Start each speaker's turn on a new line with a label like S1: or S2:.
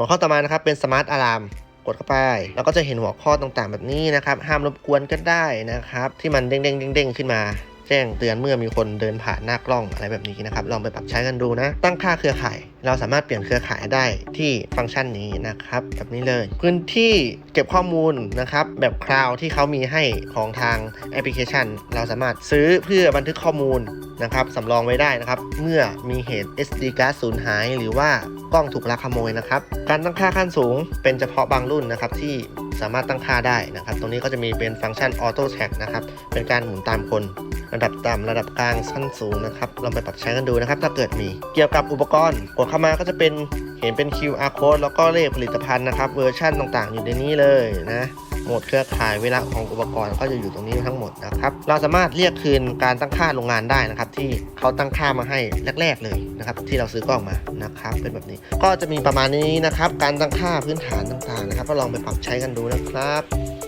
S1: หัวข้อต่อมานะครับเป็นสมาร์ทอะลามกดเข้าไป แล้วก็จะเห็นหัวข้อต่างๆแบบนี้นะครับ ห้ามรบกวนก็ได้นะครับ ที่มันเด้งๆเด้งๆขึ้นมาแจ้งเตือนเมื่อมีคนเดินผ่านหน้ากล้องอะไรแบบนี้นะครับ ลองไปปรับใช้กันดูนะ ตั้งค่าเครือข่าย เราสามารถเปลี่ยนเครือข่ายได้ที่ฟังก์ชันนี้นะครับแบบนี้เลย พื้นที่เก็บข้อมูลนะครับ แบบคลาวที่เขามีให้ของทางแอปพลิเคชัน เราสามารถซื้อเพื่อบันทึกข้อมูล นะครับสำรองไว้ได้นะครับ เมื่อมีเหตุ SD card สูญหาย หรือว่ากล้องถูกลักขโมยนะครับ การตั้งค่าขั้นสูงเป็นเฉพาะบางรุ่นนะครับที่สามารถตั้งค่าได้นะครับ ตรงนี้ก็จะมีเป็นฟังก์ชัน Auto Tag นะครับ เป็นการหมุนตามคน ระดับต่ำระดับกลางขั้นสูงนะครับ ลองไปปรับใช้กันดูนะครับ ถ้าเกิดมี เกี่ยวกับอุปกรณ์ กดเข้ามาก็จะเป็นเห็นเป็น QR code แล้วก็เลขผลิตภัณฑ์นะครับ เวอร์ชันต่างๆ อยู่ในนี้เลยนะ โหมดเครือข่ายเวลาของอุปกรณ์ก็จะอยู่ตรงนี้ทั้งหมดนะครับเราสามารถเรียกคืนการตั้งค่าโรงงานได้นะครับ ที่เขาตั้งค่ามาให้แรก ๆเลยนะครับ ที่เราซื้อกล้องมานะครับ เป็นแบบนี้ ก็จะมีประมาณนี้นะครับ การตั้งค่าพื้นฐานต่างๆนะครับ ก็ลองไปปรับใช้กันดูนะครับ